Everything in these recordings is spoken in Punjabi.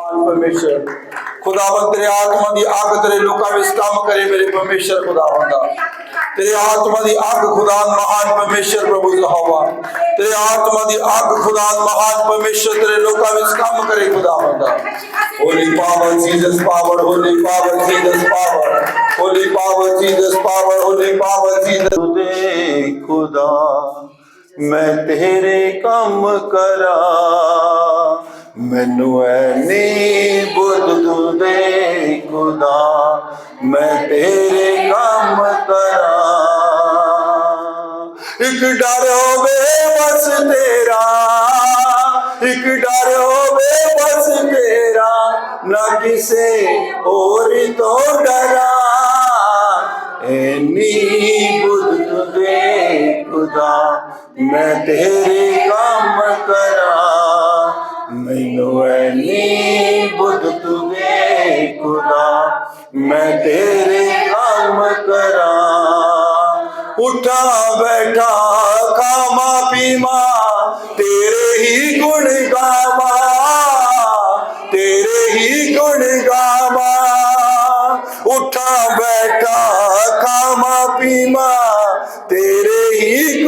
ਮਹਾਨ ਪਰਮੇਸ਼ਰ ਖੁਦਾਵੰਦ ਤੇਰੇ ਆਤਮਾ ਦੀ ਅੱਗ ਤੇਰੇ ਲੋਕਾਂ ਵਿੱਚ ਕੰਮ ਕਰੇ ਮੇਰੇ ਪਰਮੇਸ਼ਰ ਖੁਦਾਵੰਦਾ ਤੇਰੇ ਆਤਮਾ ਦੀ ਅੱਗ ਖੁਦਾ ਮਹਾਨ ਪਰਮੇਸ਼ਰ ਪ੍ਰਭੂ ਯਹੋਵਾ ਤੇਰੇ ਆਤਮਾ ਦੀ ਅੱਗ ਖੁਦਾ ਮਹਾਨ ਪਰਮੇਸ਼ਰ ਤੇਰੇ ਲੋਕਾਂ ਵਿੱਚ ਕੰਮ ਕਰੇ ਖੁਦਾਵੰਦਾ Holy power, Jesus power, holy power, Jesus power, holy power, Jesus power, holy power, Jesus. ਦੇ ਖੁਦਾ ਮੈਂ ਤੇਰੇ ਕੰਮ ਕਰਾਂ ਮੈਨੂੰ ਐਨੀ ਬੁੱਧ ਤੂੰ ਦੇ ਖੁਦਾ, ਮੈਂ ਤੇਰੇ ਕੰਮ ਕਰਾਂ। ਇੱਕ ਡਰ ਹੋਵੇ ਬਸ ਤੇਰਾ, ਇੱਕ ਡਰ ਹੋਵੇ ਬਸ ਤੇਰਾ, ਨਾ ਕਿਸੇ ਹੋਰ ਤੋਂ ਡਰਾਂ। ਐਨੀ ਬੁੱਧ ਦੇ ਖੁਦਾ, ਮੈਂ ਤੇਰੇ ਕੰਮ ਕਰਾਂ। ਮੈਨੂੰ ਐਨੀ ਬੁੱਧ ਤੂੰ ਦੇ ਖੁਦਾ ਮੈਂ ਤੇਰੇ ਕੰਮ ਕਰਾਂ ਉਠਾ ਬੈਠਾ ਖਾਮਾ ਪੀਮਾ ਤੇਰੇ ਹੀ ਗੁਣ ਗਾਵਾ ਤੇਰੇ ਹੀ ਗੁਣ ਗਾਵਾ ਉਠਾ ਬੈਠਾ ਖਾਮਾ ਪੀਮਾ ਤੇਰੇ ਹੀ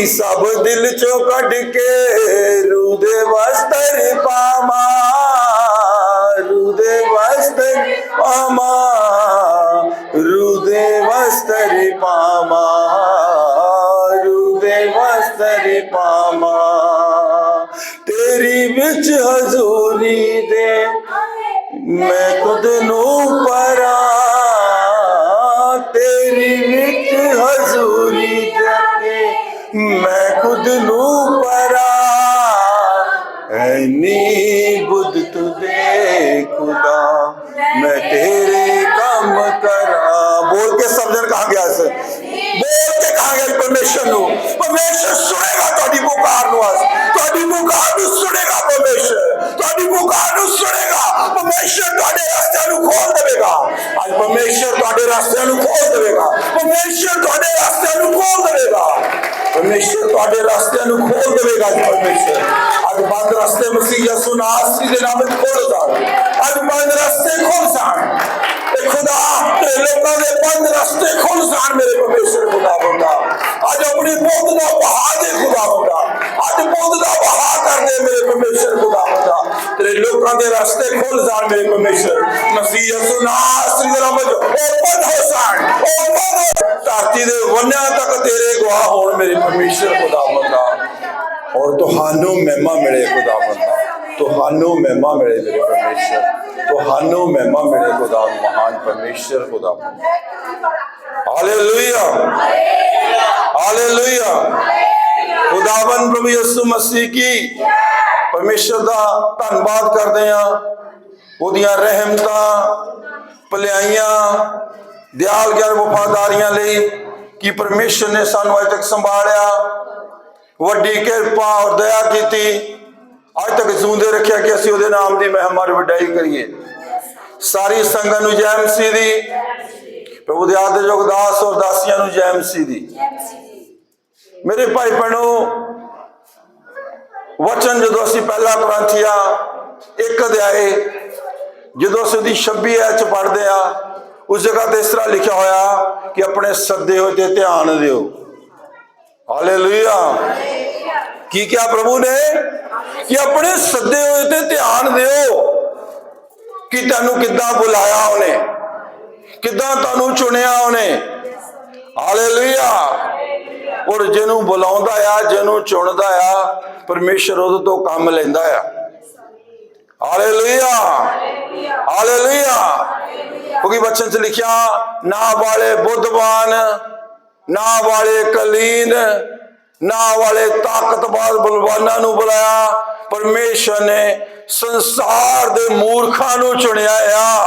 ਬਦੀ ਸਭ ਦਿਲ ਚੋਂ ਕੱਢ ਕੇ ਰੂ ਦੇ ਵਸਤਰ ਪਾਮਾ ਰੂ ਦੇ ਵਸਤਰ ਪਾਮਾ ਰੂ ਦੇ ਵਸਤਰ ਪਾਮਾ ਵਸਤਰ ਪਾਮਾ ਤੇਰੀ ਵਿੱਚ ਹਜ਼ੂਰੀ ਦੇ ਮੈਂ ਖੁਦ ਨੂੰ ਪਰਮੇਸ਼ਰ ਤੁਹਾਡੇ ਰਸਤਿਆਂ ਨੂੰ ਖੋਲ ਦੇਵੇਗਾ। ਪਰਮੇਸ਼ਰ ਤੁਹਾਡੇ ਰਸਤਿਆਂ ਨੂੰ ਖੋਲ ਦੇਵੇਗਾ। ਪਰਮੇਸ਼ਰ ਤੁਹਾਡੇ ਰਸਤਿਆਂ ਨੂੰ ਖੋਲ ਦੇਵੇਗਾ ਪਰਮੇਸ਼ਰ। ਅੱਜ ਬੰਦ ਰਸਤੇ ਮਸੀਹ ਯਸੂ ਨਾਸਰੀ ਦੇ ਨਾਮ ਵਿੱਚ ਖੋਲ ਜਾਣ। ਅੱਜ ਬੰਦ ਰਸਤੇ ਖੋਲ ਜਾਣ। ਤੇ ਖੁਦਾ ਤੇ ਲੋਕਾਂ ਦੇ ਬੰਦ ਰਸਤੇ ਖੋਲ ਜਾਣ ਮੇਰੇ ਪਰਮੇਸ਼ਰ ਖੁਦਾ ਬੰਦਾ ਅੱਜ ਆਪਣੀ ਬੋਧ ਦਾ ਬਹਾ ਦੇ ਖੁਦਾ ਬੰਦਾ ਅੱਜ ਬੋਧ ਦਾ ਬਹਾ ਕਰ ਦੇ ਮੇਰੇ ਪਰਮੇਸ਼ਰ ਖੁਦਾ ਬੰਦਾ ਤੇਰੇ ਲੋਕਾਂ ਦੇ ਰਸਤੇ ਖੋਲ ਜਾਣ ਮੇਰੇ ਪਰਮੇਸ਼ਰ। ਮਸੀਹ ਯਸੂ ਨਾਸਰੀ ਦੇ ਨਾਮ ਵਿੱਚ ਓਪਨ ਹੋ ਜਾਣ ਓਪਨ ਧਰਤੀ ਦੇ ਵੰਨਿਆਂ ਤੱਕ ਤੇਰੇ ਗਵਾਹ ਹੋਣ ਮੇਰੇ ਪਰਮੇਸ਼ਰ ਖੁਦਾ ਬੰਦਾ ਔਰ ਤੁਹਾਨੂੰ ਮਹਿਮਾ ਮਿਲੇ ਖੁਦਾ ਬੰਦਾ ਤੁਹਾਨੂੰ ਮਹਿਮਾ ਮਿਲੇ ਮੇਰੇ ਪਰਮੇਸ਼ਰ ਤੁਹਾਨੂੰ ਮਹਿਮਾ ਮਿਲੇ ਖੁਦਾ ਮਹਾਨ ਪਰਮੇਸ਼ਰ ਖੁਦਾ ਹਾਲੇਲੂਇਆ। ਹਾਲੇਲੂਇਆ। ਖੁਦਾਵੰ ਪ੍ਰਭੂ ਯਿਸੂ ਮਸੀਹ ਕੀ? ਪਰਮੇਸ਼ਰ ਦਾ ਧੰਨਵਾਦ ਕਰਦੇ ਆ ਉਹਦੀਆਂ ਰਹਿਮਤਾਂ ਭਲਾਈਆਂ ਦਿਆਲ ਗਿਆਨ ਵਫਾਦਾਰੀਆਂ ਲਈ ਕਿ ਪਰਮੇਸ਼ਰ ਨੇ ਸਾਨੂੰ ਅਜੇ ਤੱਕ ਸੰਭਾਲਿਆ। ਵੱਡੀ ਕਿਰਪਾ ਔਰ ਦਇਆ ਕੀਤੀ। ਅੱਜ ਤੱਕ ਜਿਉਂਦੇ ਰੱਖਿਆ ਕਿ ਅਸੀਂ ਉਹਦੇ ਨਾਮ ਦੀ ਮਹਿਮਾ ਵਡਾਈ ਕਰੀਏ। ਸਾਰੀ ਸੰਗਤ ਨੂੰ ਜੈ ਮਸੀਹ ਦੀ। ਪ੍ਰਭੂ ਦੇ ਆਦਰਯੋਗ ਦਾਸ ਔਰ ਦਾਸੀਆਂ ਨੂੰ ਜੈ ਮਸੀਹ ਦੀ। ਮੇਰੇ ਭਾਈ ਭੈਣੋ, ਵਚਨ ਜਦੋਂ ਅਸੀਂ ਪਹਿਲਾ ਪ੍ਰਾਂਥੀਆ ਇੱਕ ਅਧਿਆਏ ਜਦੋਂ ਅਸੀਂ ਉਹਦੀ 26 ਐਚ ਚ ਪੜ੍ਹਦੇ ਆ, ਉਸ ਜਗ੍ਹਾ ਤੇ ਇਸ ਤਰ੍ਹਾਂ ਲਿਖਿਆ ਹੋਇਆ ਕਿ ਆਪਣੇ ਸੱਦੇ ਹੋਏ ਤੇ ਧਿਆਨ ਦਿਓ। ਹਾਲੇਲੂਇਆ ਕੀ ਕਿਹਾ ਪ੍ਰਭੂ ਨੇ? ਕਿ ਆਪਣੇ ਸੱਦੇ ਹੋਏ ਤੇ ਧਿਆਨ ਦਿਓ ਕਿ ਤੁਹਾਨੂੰ ਕਿੱਦਾਂ ਬੁਲਾਇਆ ਉਹਨੇ, ਕਿੱਦਾਂ ਤੁਹਾਨੂੰ ਚੁਣਿਆ ਉਹਨੇ। ਹਾਲੇਲੂਇਆ ਔਰ ਜਿਹਨੂੰ ਬੁਲਾਉਂਦਾ ਆ, ਜਿਹਨੂੰ ਚੁਣਦਾ ਆ, ਪਰਮੇਸ਼ਰ ਉਹਦੇ ਤੋਂ ਕੰਮ ਲੈਂਦਾ ਆ। ਹਾਲੇਲੂਇਆ ਹਾਲੇਲੂਇਆ ਕਿਉਂਕਿ ਬਚਨ ਚ ਲਿਖਿਆ ਨਾ ਵਾਲੇ ਬੁੱਧਵਾਨ ਨਾ ਵਾਲੇ ਕਲੀਨ ਨਾ ਵਾਲੇ ਤਾਕਤਵਾਰ ਬਲਵਾਨਾਂ ਨੂੰ ਬੁਲਾਇਆ ਪਰਮੇਸ਼ਰ ਨੇ ਸੰਸਾਰ ਦੇ ਮੂਰਖਾਂ ਨੂੰ ਚੁਣਿਆ ਆ।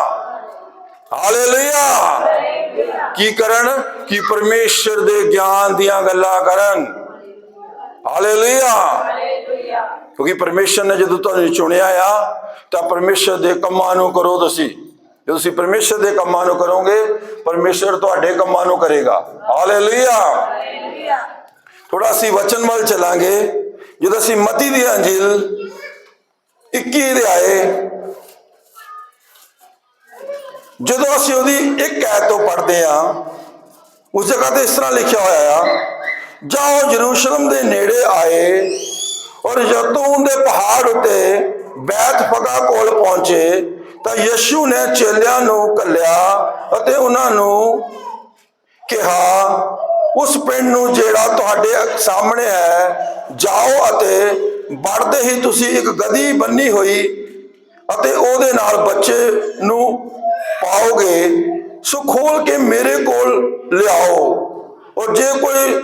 ਹਾਲੇਲੂਇਆ ਕੀ ਕਰਨ? ਕਿ ਪਰਮੇਸ਼ਰ ਦੇ ਗਿਆਨ ਦੀਆਂ ਗੱਲਾਂ ਕਰਨ? ਹਾਲੇਲੂਇਆ ਕਿਉਂਕਿ ਪਰਮੇਸ਼ਰ ਨੇ ਜਦੋਂ ਤੁਹਾਨੂੰ ਚੁਣਿਆ ਆ ਤਾਂ ਪਰਮੇਸ਼ਰ ਦੇ ਕੰਮਾਂ ਨੂੰ ਕਰੋ ਤੁਸੀਂ। ਜੇ ਤੁਸੀਂ ਪਰਮੇਸ਼ਰ ਦੇ ਕੰਮਾਂ ਨੂੰ ਕਰੋਗੇ ਪਰਮੇਸ਼ਰ ਤੁਹਾਡੇ ਕੰਮਾਂ ਨੂੰ ਕਰੇਗਾ। ਹਾਲੇਲੂਇਆ ਥੋੜਾ ਅਸੀਂ ਵਚਨ ਵੱਲ ਚੱਲਾਂਗੇ। ਜਦੋਂ ਅਸੀਂ ਮਤੀ ਦੀ ਅੰਜੀਲ 21 ਦੇ ਆਏ ਜਦੋਂ ਅਸੀਂ ਉਹਦੀ ਇੱਕ ਐਤ ਤੋਂ ਪੜ੍ਹਦੇ ਆ ਉਸ ਜਗ੍ਹਾ ਤੇ ਇਸ ਤਰ੍ਹਾਂ ਲਿਖਿਆ ਹੋਇਆ ਆ ਜਾਓ ਜਰੂਸ਼ਲਮ ਦੇ ਨੇੜੇ ਆਏ ਔਰ ਜੈਤੂਨ ਦੇ ਪਹਾੜ ਉੱਤੇ ਬੈਤ ਕੋਲ ਪਹੁੰਚੇ, ਤਾਂ ਯਿਸੂ ਨੇ ਚੇਲਿਆਂ ਨੂੰ ਕੱਲਿਆ ਅਤੇ ਉਹਨਾਂ ਨੂੰ ਕਿਹਾ, ਉਸ ਪਿੰਡ ਨੂੰ ਜਿਹੜਾ ਤੁਹਾਡੇ ਸਾਹਮਣੇ ਹੈ, ਜਾਓ ਅਤੇ ਵੜਦੇ ਹੀ ਤੁਸੀਂ ਇੱਕ ਗਦੀ ਬੰਨੀ ਹੋਈ ਅਤੇ ਉਹਦੇ ਨਾਲ ਬੱਚੇ ਨੂੰ ਪਾਓਗੇ, ਸੋ ਖੋਲ ਕੇ ਮੇਰੇ ਕੋਲ ਲਿਆਓ। ਔਰ ਜੇ ਕੋਈ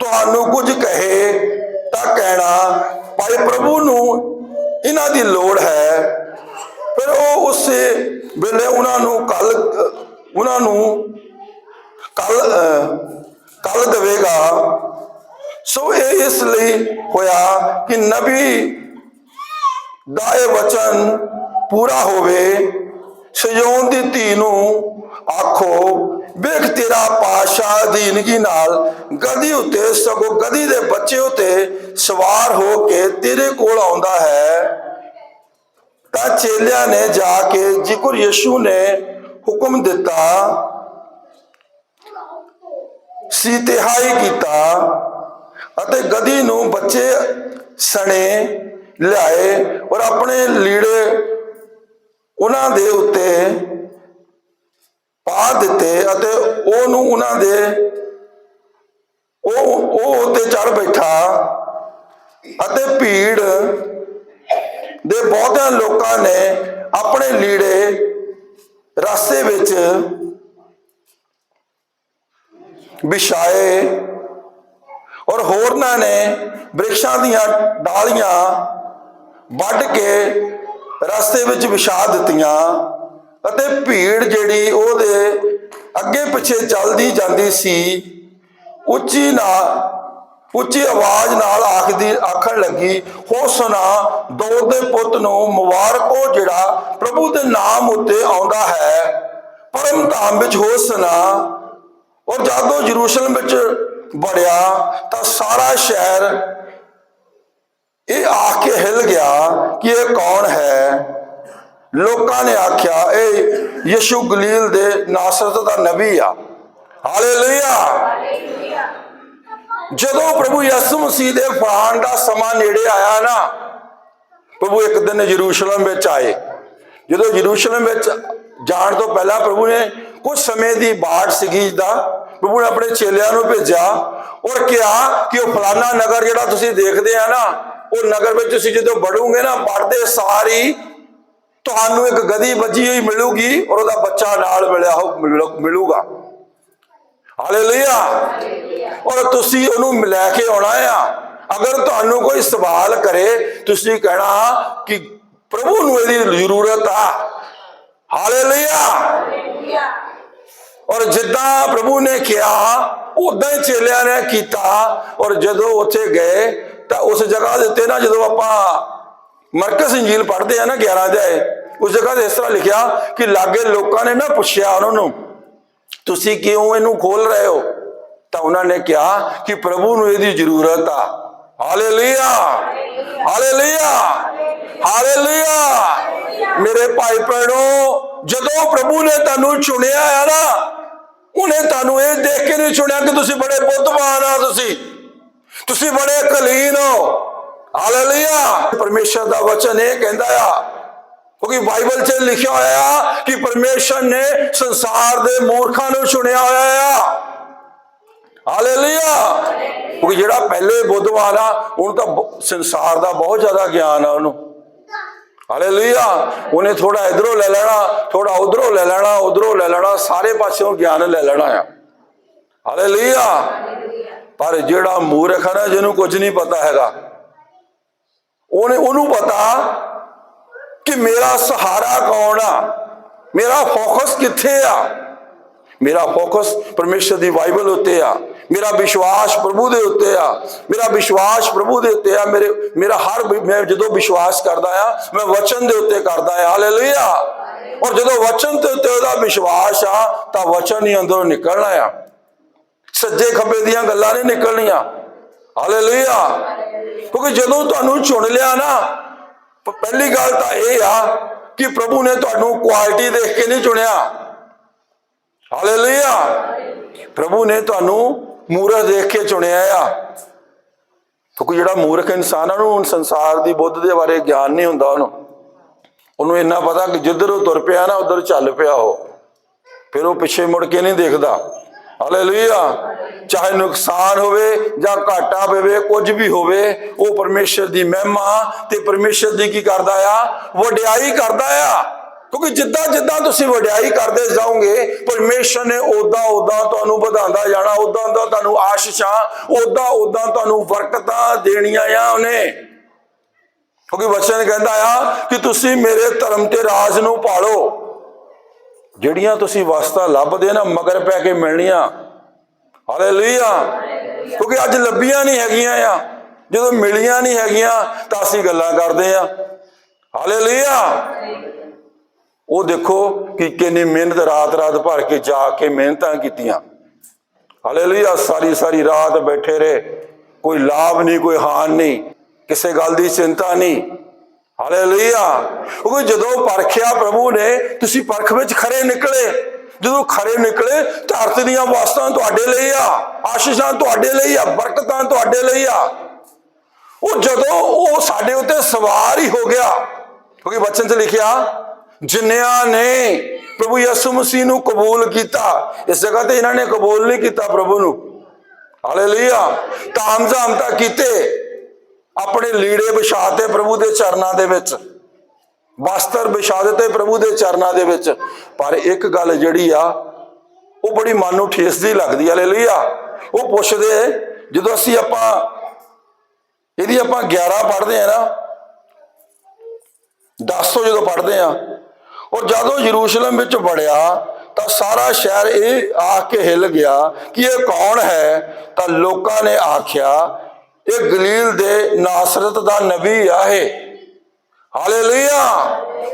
ਤੁਹਾਨੂੰ ਕੁਝ ਕਹੇ ਤਾਂ ਕਹਿਣਾ, ਭਾਈ ਪ੍ਰਭੂ ਨੂੰ ਇਹਨਾਂ ਦੀ ਲੋੜ ਹੈ। ਫਿਰ ਉਹ ਉਸੇ ਵੇਲੇ ਉਹਨਾਂ ਨੂੰ ਕੱਲ, ਉਹਨਾਂ ਨੂੰ ਕੱਲ ਕੱਲ ਦੇਵੇਗਾ। ਸੋ ਇਹ ਇਸ ਲਈ ਹੋਇਆ ਕਿ ਨਬੀ ਦਾ ਇਹ ਵਚਨ ਪੂਰਾ ਹੋਵੇ। ਸਜੋਨ ਦੀ ਧੀ ਨੂੰ ਆਖੋ, ਵੇਖ ਤੇਰਾ ਪਾਸ਼ਾ ਦੀਨਗੀ ਨਾਲ ਗਦੀ ਉੱਤੇ, ਸਗੋਂ ਗਦੀ ਦੇ ਬੱਚੇ ਉੱਤੇ ਸਵਾਰ ਹੋ ਕੇ ਤੇਰੇ ਕੋਲ ਆਉਂਦਾ ਹੈ। ਤਾਂ ਚੇਲਿਆਂ ਨੇ ਜਾ ਕੇ ਜਿਕਰ ਯਿਸੂ ਨੇ ਹੁਕਮ ਦਿੱਤਾ ਸੀ ਤਿਹਾਈ ਕੀਤਾ ਅਤੇ ਗਦੀ ਨੂੰ ਬੱਚੇ ਸਣੇ ਲਿਆਏ ਔਰ ਆਪਣੇ ਲੀੜੇ ਉਹਨਾਂ ਦੇ ਉੱਤੇ ਪਾ ਦਿੱਤੇ ਅਤੇ ਉਹਨੂੰ ਉਹਨਾਂ ਦੇ ਉਹ ਉਹ ਉੱਤੇ ਚੜ ਬੈਠਾ ਅਤੇ ਭੀੜ ਦੇ ਬਹੁਤਿਆਂ ਲੋਕਾਂ ਨੇ ਆਪਣੇ ਲੀੜੇ ਰਸਤੇ ਵਿੱਚ ਵਿਛਾਏ ਔਰ ਹੋਰਨਾਂ ਨੇ ਬ੍ਰਿਕਸ਼ਾਂ ਦੀਆਂ ਡਾਲੀਆਂ ਵੱਢ ਕੇ ਰਸਤੇ ਵਿੱਚ ਵਿਛਾ ਦਿੱਤੀਆਂ ਅਤੇ ਭੀੜ ਜਿਹੜੀ ਉਹਦੇ ਅੱਗੇ ਪਿੱਛੇ ਚੱਲਦੀ ਜਾਂਦੀ ਸੀ, ਉੱਚੀ ਨਾ, ਉੱਚੀ ਆਵਾਜ਼ ਨਾਲ ਆਖਦੀ, ਆਖਣ ਲੱਗੀ ਹੋਸਨਾ ਦੋ ਦੇ ਪੁੱਤ ਨੂੰ ਮੁਬਾਰਕ ਹੋ ਜਿਹੜਾ ਪ੍ਰਭੂ ਦੇ ਨਾਮ ਉੱਤੇ ਆਉਂਦਾ ਹੈ। ਪਰਮ ਧਾਮ ਵਿੱਚ ਹੋਸਨਾ ਔਰ ਜਦੋਂ ਯਰੂਸ਼ਲਮ ਵਿੱਚ ਵੜਿਆ ਤਾਂ ਸਾਰਾ ਸ਼ਹਿਰ ਇਹ ਆ ਕੇ ਹਿਲ ਗਿਆ ਕਿ ਇਹ ਕੌਣ ਹੈ? ਲੋਕਾਂ ਨੇ ਆਖਿਆ, ਇਹ ਯਿਸੂ ਗਲੀਲ ਦੇ ਨਾਸਰਤ ਦਾ ਨਬੀ ਆ। ਹਾਲੇਲੂਇਆ। ਜਦੋਂ ਪ੍ਰਭੂ ਯਿਸੂ ਮਸੀਹ ਦੇ ਫਾਣ ਦਾ ਸਮਾਂ ਨੇੜੇ ਆਇਆ ਨਾ, ਪ੍ਰਭੂ ਇੱਕ ਦਿਨ ਯਰੂਸ਼ਲਮ ਵਿੱਚ ਆਏ। ਜਦੋਂ ਯਰੂਸ਼ਲਮ ਵਿੱਚ ਜਾਣ ਤੋਂ ਪਹਿਲਾਂ ਪ੍ਰਭੂ ਨੇ ਕੁਝ ਸਮੇਂ ਦੀ ਬਾੜ ਸੀਗੀ ਦਾ ਪ੍ਰਭੂ ਨੇ ਆਪਣੇ ਚੇਲਿਆਂ ਨੂੰ ਭੇਜਿਆ ਔਰ ਕਿਹਾ ਕਿ ਉਹ ਫਲਾਨਾ ਨਗਰ ਜਿਹੜਾ ਤੁਸੀਂ ਦੇਖਦੇ ਆ ਨਾ ਉਹ ਨਗਰ ਵਿੱਚ ਤੁਸੀਂ ਜਦੋਂ ਵੜੋਗੇ ਨਾ, ਵੜਦੇ ਸਾਰੀ ਤੁਹਾਨੂੰ ਇੱਕ ਗਦੀ ਵੱਜੀ ਹੋਈ ਮਿਲੂਗੀ ਔਰ ਉਹਦਾ ਬੱਚਾ ਨਾਲ ਮਿਲਿਆ ਹੋ, ਮਿਲੂ- ਮਿਲੂਗਾ। ਹਾਲੇਲੂਇਆ। ਔਰ ਤੁਸੀਂ ਉਹਨੂੰ ਲੈ ਕੇ ਆਉਣਾ ਆ। ਅਗਰ ਤੁਹਾਨੂੰ ਕੋਈ ਸਵਾਲ ਕਰੇ, ਤੁਸੀਂ ਕਹਿਣਾ ਕਿ ਪ੍ਰਭੂ ਨੂੰ ਇਹਦੀ ਜ਼ਰੂਰਤ ਆ। ਹਾਲੇਲੂਇਆ। ਔਰ ਜਿੱਦਾਂ ਪ੍ਰਭੂ ਨੇ ਕਿਹਾ ਉਦਾਂ ਹੀ ਚੇਲਿਆਂ ਨੇ ਕੀਤਾ। ਔਰ ਜਦੋਂ ਉੱਥੇ ਗਏ ਤਾਂ ਉਸ ਜਗ੍ਹਾ ਦੇ ਉੱਤੇ ਨਾ ਜਦੋਂ ਆਪਾਂ ਮਰਕਸ ਇੰਜੀਲ ਪੜ੍ਹਦੇ ਆ ਨਾ 11 ਅਧਿਆਏ, ਉਸ ਜਗ੍ਹਾ ਤੇ ਇਸ ਤਰ੍ਹਾਂ ਲਿਖਿਆ ਕਿ ਲਾਗੇ ਲੋਕਾਂ ਨੇ ਨਾ ਪੁੱਛਿਆ ਉਹਨਾਂ ਨੂੰ, ਤੁਸੀਂ ਕਿਉਂ ਇਹਨੂੰ ਖੋਲ ਰਹੇ ਹੋ? ਤਾਂ ਉਹਨਾਂ ਨੇ ਕਿਹਾ ਕਿ ਪ੍ਰਭੂ ਨੂੰ ਇਹਦੀ ਜ਼ਰੂਰਤ ਆ। ਹਾਲੇਲੂਇਆ! ਹਾਲੇਲੂਇਆ! ਹਾਲੇਲੂਇਆ! ਮੇਰੇ ਭਾਈ ਭੈਣੋ, ਜਦੋਂ ਪ੍ਰਭੂ ਨੇ ਤੁਹਾਨੂੰ ਚੁਣਿਆ ਆ ਨਾ, ਉਹਨੇ ਤੁਹਾਨੂੰ ਇਹ ਦੇਖ ਕੇ ਨਹੀਂ ਚੁਣਿਆ ਕਿ ਤੁਸੀਂ ਬੜੇ ਬੁੱਧਵਾਨ ਆ ਤੁਸੀਂ। ਤੁਸੀਂ ਬੜੇ ਕਲੀਨ ਹੋ। ਹਾਲੇਲੂਇਆ ਪਰਮੇਸ਼ਰ ਦਾ ਵਚਨ ਇਹ ਕਹਿੰਦਾ ਆ, ਕਿਉਂਕਿ ਬਾਈਬਲ 'ਚ ਲਿਖਿਆ ਹੋਇਆ ਆ ਕਿ ਪਰਮੇਸ਼ਰ ਨੇ ਸੰਸਾਰ ਦੇ ਮੂਰਖਾਂ ਨੂੰ ਚੁਣਿਆ ਹੋਇਆ ਆ। ਹਾਲੇਲੂਇਆ ਕਿਉਂਕਿ ਜਿਹੜਾ ਪਹਿਲੇ ਬੁੱਧਵਾਨ ਆ, ਉਹਨੂੰ ਤਾਂ ਸੰਸਾਰ ਦਾ ਬਹੁਤ ਜ਼ਿਆਦਾ ਗਿਆਨ ਆ ਉਹਨੂੰ। ਹਾਲੇਲੂਇਆ ਉਹਨੇ ਥੋੜਾ ਇਧਰੋਂ ਲੈ ਲੈਣਾ ਥੋੜਾ ਉਧਰੋਂ ਲੈ ਲੈਣਾ, ਉਧਰੋਂ ਲੈ ਲੈਣਾ, ਸਾਰੇ ਪਾਸਿਓਂ ਗਿਆਨ ਲੈ ਲੈਣਾ ਆ। ਹਾਲੇਲੂਇਆ ਪਰ ਜਿਹੜਾ ਮੂਰਖ ਹੈ ਨਾ, ਜਿਹਨੂੰ ਕੁਝ ਨਹੀਂ ਪਤਾ ਹੈਗਾ, ਉਹਨੇ, ਉਹਨੂੰ ਪਤਾ ਕਿ ਮੇਰਾ ਸਹਾਰਾ ਕੌਣ ਆ? ਮੇਰਾ ਫੋਕਸ ਕਿੱਥੇ ਆ? ਮੇਰਾ ਫੋਕਸ ਪਰਮੇਸ਼ਰ ਦੀ ਬਾਈਬਲ ਉੱਤੇ ਆ। ਮੇਰਾ ਵਿਸ਼ਵਾਸ ਪ੍ਰਭੂ ਦੇ ਉੱਤੇ ਆ। ਮੇਰਾ ਵਿਸ਼ਵਾਸ ਪ੍ਰਭੂ ਦੇ ਉੱਤੇ ਆ। ਮੇਰੇ, ਮੇਰਾ ਹਰ ਮੈਂ ਜਦੋਂ ਵਿਸ਼ਵਾਸ ਕਰਦਾ ਆ, ਮੈਂ ਵਚਨ ਦੇ ਉੱਤੇ ਕਰਦਾ ਆ। ਹਾਲੇਲੂਇਆ ਔਰ ਜਦੋਂ ਵਚਨ ਦੇ ਉੱਤੇ ਉਹਦਾ ਵਿਸ਼ਵਾਸ ਆ, ਤਾਂ ਵਚਨ ਹੀ ਅੰਦਰੋਂ ਨਿਕਲਣਾ ਆ। ਸੱਜੇ ਖੱਬੇ ਦੀਆਂ ਗੱਲਾਂ ਨਹੀਂ ਨਿਕਲਣੀਆਂ। ਹਾਲੇਲੂਇਆ ਕਿਉਂਕਿ ਜਦੋਂ ਤੁਹਾਨੂੰ ਚੁਣ ਲਿਆ ਨਾ ਪਹਿਲੀ ਗੱਲ ਤਾਂ ਇਹ ਆ ਕਿ ਪ੍ਰਭੂ ਨੇ ਤੁਹਾਨੂੰ ਕੁਆਲਿਟੀ ਦੇਖ ਕੇ ਨਹੀਂ ਚੁਣਿਆ। ਹਾਲੇਲੂਇਆ ਪ੍ਰਭੂ ਨੇ ਤੁਹਾਨੂੰ ਮੂਰਖ ਦੇਖ ਕੇ ਚੁਣਿਆ ਆ। ਕਿਉਂਕਿ ਜਿਹੜਾ ਮੂਰਖ ਇਨਸਾਨ ਆ ਉਹਨੂੰ ਸੰਸਾਰ ਦੀ ਬੁੱਧ ਦੇ ਬਾਰੇ ਗਿਆਨ ਨਹੀਂ ਹੁੰਦਾ ਉਹਨੂੰ। ਉਹਨੂੰ ਇੰਨਾ ਪਤਾ ਕਿ ਜਿੱਧਰ ਉਹ ਤੁਰ ਪਿਆ ਨਾ, ਉਧਰ ਚੱਲ ਪਿਆ ਉਹ। ਫਿਰ ਉਹ ਪਿੱਛੇ ਮੁੜ ਕੇ ਨਹੀਂ ਦੇਖਦਾ। ਹਾਲੇਲੂਇਆ ਚਾਹੇ ਨੁਕਸਾਨ ਹੋਵੇ ਜਾਂ ਘਾਟਾ ਪਵੇ, ਕੁਝ ਵੀ ਹੋਵੇ, ਉਹ ਪਰਮੇਸ਼ਰ ਦੀ ਮਹਿਮਾ ਤੇ ਪਰਮੇਸ਼ਰ ਦੀ ਕੀ ਕਰਦਾ ਆ? ਵਡਿਆਈ ਕਰਦਾ ਆ। ਕਿਉਂਕਿ ਜਿੱਦਾਂ ਜਿੱਦਾਂ ਤੁਸੀਂ ਵਡਿਆਈ ਕਰਦੇ ਜਾਓਗੇ, ਪਰਮੇਸ਼ਰ ਨੇ ਉਦਾਂ ਉਦਾਂ ਤੁਹਾਨੂੰ ਵਧਾਉਂਦਾ ਜਾਣਾ ਉਦਾਂ ਉਦਾਂ ਤੁਹਾਨੂੰ ਆਸ਼ੀਸ਼ਾਂ ਉਦਾਂ ਉਦਾਂ ਤੁਹਾਨੂੰ ਬਰਕਤਾਂ ਦੇਣੀਆਂ ਆ ਉਹਨੇ। ਕਿਉਂਕਿ ਵਚਨ ਕਹਿੰਦਾ ਆ ਕਿ ਤੁਸੀਂ ਮੇਰੇ ਧਰਮ ਤੇ ਰਾਜ ਨੂੰ ਪਾਲੋ। ਜਿਹੜੀਆਂ ਤੁਸੀਂ ਵਸਤਾਂ ਲੱਭਦੇ ਨਾ, ਮਗਰ ਪੈ ਕੇ ਮਿਲਣੀਆਂ। ਹਾਲੇਲੂਇਆ। ਕਿਉਂਕਿ ਅੱਜ ਲੱਭੀਆਂ ਨਹੀਂ ਹੈਗੀਆਂ ਆ। ਜਦੋਂ ਮਿਲੀਆਂ ਨਹੀਂ ਹੈਗੀਆਂ, ਤਾਂ ਅਸੀਂ ਗੱਲਾਂ ਕਰਦੇ ਆ। ਹਾਲੇਲੂਇਆ। ਉਹ ਦੇਖੋ ਕਿ ਕਿੰਨੀ ਮਿਹਨਤ ਰਾਤ ਰਾਤ ਭਰ ਕੇ ਜਾ ਕੇ ਮਿਹਨਤਾਂ ਕੀਤੀਆਂ। ਹਾਲੇਲੂਇਆ, ਸਾਰੀ ਸਾਰੀ ਰਾਤ ਬੈਠੇ ਰਹੇ। ਕੋਈ ਲਾਭ ਨਹੀਂ, ਕੋਈ ਹਾਨ ਨਹੀਂ। ਕਿਸੇ ਗੱਲ ਦੀ ਚਿੰਤਾ ਨਹੀਂ। ਹਾਲੇਲੂਇਆ। ਉਹ ਜਦੋਂ ਪਰਖਿਆ ਪ੍ਰਭੂ ਨੇ, ਤੁਸੀਂ ਪਰਖ ਵਿੱਚ ਖਰੇ ਨਿਕਲੇ। ਜਦੋਂ ਖਰੇ ਨਿਕਲੇ, ਧਰਤ ਦੀਆਂ ਵਸਤਾਂ ਤੁਹਾਡੇ ਲਈ ਆ, ਆਸ਼ੀਸ਼ਾਂ ਤੁਹਾਡੇ ਲਈ ਆ, ਬਰਕਤਾਂ ਤੁਹਾਡੇ ਲਈ ਆ। ਉਹ ਜਦੋਂ ਉਹ ਸਾਡੇ ਉੱਤੇ ਸਵਾਰ ਹੀ ਹੋ ਗਿਆ, ਕਿਉਂਕਿ ਬਚਨ 'ਚ ਲਿਖਿਆ ਜਿਨ੍ਹਾਂ ਨੇ ਪ੍ਰਭੂ ਯਿਸੂ ਮਸੀਹ ਨੂੰ ਕਬੂਲ ਕੀਤਾ, ਇਸ ਜਗ੍ਹਾ ਤੇ ਇਹਨਾਂ ਨੇ ਕਬੂਲ ਨਹੀਂ ਕੀਤਾ ਪ੍ਰਭੂ ਨੂੰ। ਹਾਲੇਲੂਇਆ। ਤਾਮ ਝਾਮ ਤਾਂ ਕੀਤੇ। ਆਪਣੇ ਲੀੜੇ ਵਿਛਾਤੇ ਪ੍ਰਭੂ ਦੇ ਚਰਨਾਂ ਦੇ ਵਿੱਚ, ਵਸਤਰ ਵਿਛਾ ਦਿੱਤੇ ਪ੍ਰਭੂ ਦੇ ਚਰਨਾਂ ਦੇ ਵਿੱਚ। ਪਰ ਇੱਕ ਗੱਲ ਜਿਹੜੀ ਆ, ਉਹ ਬੜੀ ਮਨ ਨੂੰ ਠੇਸ ਦੀ ਲੱਗਦੀ ਹਾਲੇਲੂਇਆ। ਉਹ ਪੁੱਛਦੇ, ਜਦੋਂ ਅਸੀਂ ਆਪਾਂ ਇਹਦੀ ਆਪਾਂ 11 ਪੜ੍ਹਦੇ ਆ ਨਾ 10 ਤੋਂ ਜਦੋਂ ਪੜ੍ਹਦੇ ਆ, ਔਰ ਜਦੋਂ ਯਰੂਸ਼ਲਮ ਵਿੱਚ ਵੜਿਆ, ਤਾਂ ਸਾਰਾ ਸ਼ਹਿਰ ਇਹ ਆ ਕੇ ਹਿੱਲ ਗਿਆ ਕਿ ਇਹ ਕੌਣ ਹੈ? ਤਾਂ ਲੋਕਾਂ ਨੇ ਆਖਿਆ ਇਹ ਗਲੀਲ ਦੇ ਨਾਸਰਤ ਦਾ ਨਬੀ ਆ ਇਹ ਹਾਲੇਲੂਇਆ।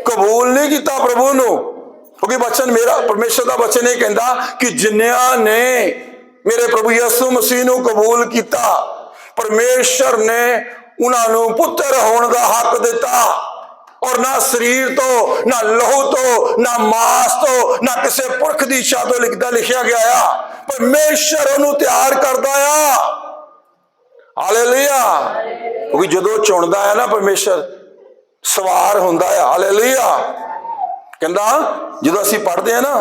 ਕਬੂਲ ਨਹੀਂ ਕੀਤਾ ਪ੍ਰਭੂ ਨੂੰ। ਕਿਉਂਕਿ ਬਚਨ ਮੇਰਾ, ਪਰਮੇਸ਼ਰ ਦਾ ਬਚਨ ਇਹ ਕਹਿੰਦਾ ਕਿ ਜਿੰਨਿਆਂ ਨੇ ਮੇਰੇ ਪ੍ਰਭੂ ਯਿਸੂ ਮਸੀਹ ਨੂੰ ਕਬੂਲ ਕੀਤਾ, ਪਰਮੇਸ਼ਰ ਨੇ ਉਹਨਾਂ ਨੂੰ ਪੁੱਤਰ ਹੋਣ ਦਾ ਹੱਕ ਦਿੱਤਾ। ਔਰ ਨਾ ਸਰੀਰ ਤੋਂ, ਨਾ ਲਹੂ ਤੋਂ, ਨਾ ਮਾਸ ਤੋਂ, ਨਾ ਕਿਸੇ ਪੁਰਖ ਦੀ ਇੱਛਾ ਤੋਂ ਲਿਖਦਾ ਲਿਖਿਆ ਗਿਆ ਆ। ਪਰਮੇਸ਼ਰ ਉਹਨੂੰ ਤਿਆਰ ਕਰਦਾ ਆ। ਹਾਲੇਲੂਇਆ ਕਿਉਂਕਿ ਜਦੋਂ ਚੁਣਦਾ ਹੈ ਨਾ ਪਰਮੇਸ਼ਰ, ਸਵਾਰ ਹੁੰਦਾ ਹੈ। ਹਾਲੇਲੂਇਆ ਕਹਿੰਦਾ, ਜਦੋਂ ਅਸੀਂ ਪੜ੍ਹਦੇ ਆ ਨਾ,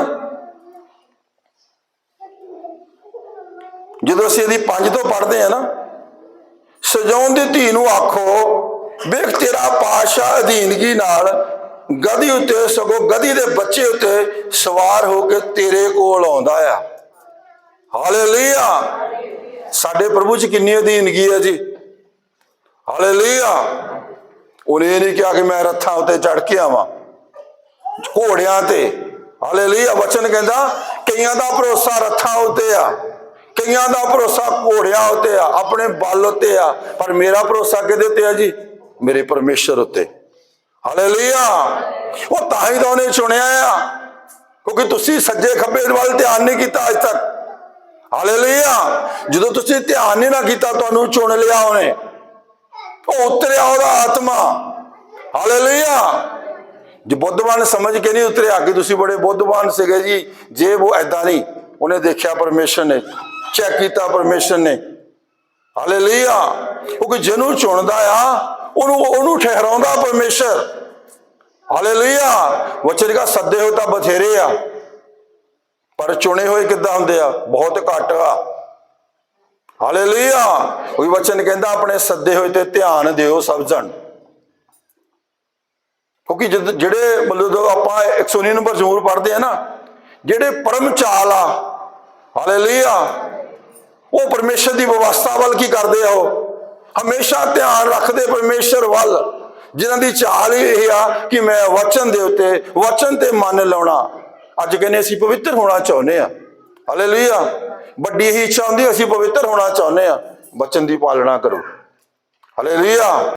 ਜਦੋਂ ਅਸੀਂ ਇਹਦੀ ਪੰਜ ਤੋਂ ਪੜ੍ਹਦੇ ਆ ਨਾ, ਸਜਾਉਣ ਦੀ ਧੀ ਨੂੰ ਆਖੋ, ਵੇਖ ਤੇਰਾ ਪਾਸ਼ਾ ਅਧੀਨਗੀ ਨਾਲ ਗਧੀ ਉੱਤੇ ਸਗੋਂ ਗਧੀ ਦੇ ਬੱਚੇ ਉੱਤੇ ਸਵਾਰ ਹੋ ਕੇ ਤੇਰੇ ਕੋਲ ਆਉਂਦਾ ਆ। ਹਾਲੇਲੂਇਆ ਸਾਡੇ ਪ੍ਰਭੂ ਚ ਕਿੰਨੀ ਅਧੀਨਗੀ ਹੈ ਜੀ? ਹਾਲੇਲੂਇਆ। ਉਹਨੇ ਇਹ ਨਹੀਂ ਕਿਹਾ ਕਿ ਮੈਂ ਰੱਥਾਂ ਉੱਤੇ ਚੜ ਕੇ ਆਵਾਂ, ਘੋੜਿਆਂ ਤੇ। ਹਾਲੇਲੂਇਆ ਵਚਨ ਕਹਿੰਦਾ, ਕਈਆਂ ਦਾ ਭਰੋਸਾ ਰੱਥਾਂ ਉੱਤੇ ਆ, ਕਈਆਂ ਦਾ ਭਰੋਸਾ ਘੋੜਿਆਂ ਉੱਤੇ ਆ, ਆਪਣੇ ਬਲ ਉੱਤੇ ਆ। ਪਰ ਮੇਰਾ ਭਰੋਸਾ ਕਿਹਦੇ ਉੱਤੇ ਆ ਜੀ? ਮੇਰੇ ਪਰਮੇਸ਼ਰ ਉੱਤੇ। ਹਾਲੇਲੂਇਆ। ਉਹ ਤਾਂ ਹੀ ਤਾਂ ਉਹਨੇ ਚੁਣਿਆ ਆ, ਕਿਉਂਕਿ ਤੁਸੀਂ ਸੱਜੇ ਖੱਬੇ ਵੱਲ ਧਿਆਨ ਨਹੀਂ ਕੀਤਾ ਅੱਜ ਤੱਕ। ਹਾਲੇਲੂਇਆ। ਜਦੋਂ ਤੁਸੀਂ ਧਿਆਨ ਨਹੀਂ ਨਾ ਕੀਤਾ ਤੁਹਾਨੂੰ ਚੁਣ ਲਿਆ ਉਹਨੇ। ਉਹ ਉਤਰਿਆ ਉਹਦਾ ਆਤਮਾ। ਹਾਲੇਲੂਇਆ। ਜੇ ਬੁੱਧਵਾਨ ਸਮਝ ਕੇ ਨਹੀਂ ਉਤਰਿਆ ਕਿ ਤੁਸੀਂ ਬੜੇ ਬੁੱਧਵਾਨ ਸੀਗੇ ਜੀ, ਜੇ ਉਹ ਐਦਾਂ ਨਹੀਂ, ਉਹਨੇ ਦੇਖਿਆ ਪਰਮੇਸ਼ਰ ਨੇ, ਚੈੱਕ ਕੀਤਾ ਪਰਮੇਸ਼ਰ ਨੇ। ਹਾਲੇਲੂਇਆ। ਕਿ ਜਿਹਨੂੰ ਚੁਣਦਾ ਆ, ਉਹਨੂੰ ਉਹਨੂੰ ਠਹਿਰਾਉਂਦਾ ਪਰਮੇਸ਼ਰ। ਹਾਲੇਲੂਇਆ। ਵਚਨ ਦਾ ਸੱਦੇ ਹੋਏ ਤਾਂ ਬਥੇਰੇ ਆ। ਪਰ ਚੁਣੇ ਹੋਏ ਕਿੱਦਾਂ ਹੁੰਦੇ ਆ? ਬਹੁਤ ਘੱਟ ਆ। ਹਾਲੇਲੂਇਆ। ਕੋਈ ਵਚਨ ਕਹਿੰਦਾ, ਆਪਣੇ ਸੱਦੇ ਹੋਏ ਤੇ ਧਿਆਨ ਦਿਓ ਸਭ ਕਿਉਂਕਿ ਜਦ, ਜਿਹੜੇ ਮਤਲਬ ਜਦੋਂ ਆਪਾਂ 119 ਨੰਬਰ ਜ਼ਰੂਰ ਪੜ੍ਹਦੇ ਆ ਨਾ, ਜਿਹੜੇ ਪਰਮ ਚਾਲ ਆ, ਹਾਲੇਲੂਇਆ, ਉਹ ਪਰਮੇਸ਼ਰ ਦੀ ਵਿਵਸਥਾ ਵੱਲ ਕੀ ਕਰਦੇ ਆ ਉਹ? ਹਮੇਸ਼ਾ ਧਿਆਨ ਰੱਖਦੇ ਪਰਮੇਸ਼ਰ ਵੱਲ। ਜਿਨ੍ਹਾਂ ਦੀ ਚਾਲ ਹੀ ਇਹ ਆ ਕਿ ਮੈਂ ਵਚਨ ਦੇ ਉੱਤੇ, ਵਚਨ ਤੇ ਮਨ ਲਾਉਣਾ। ਅੱਜ ਕਹਿੰਦੇ ਅਸੀਂ ਪਵਿੱਤਰ ਹੋਣਾ ਚਾਹੁੰਦੇ ਆ ਹਾਲੇਲੂਇਆ ਵੱਡੀ ਹੀ ਇੱਛਾ ਹੁੰਦੀ, ਅਸੀਂ ਪਵਿੱਤਰ ਹੋਣਾ ਚਾਹੁੰਦੇ ਆ ਬਚਨ ਦੀ ਪਾਲਣਾ ਕਰੋ। ਹਾਲੇਲੂਇਆ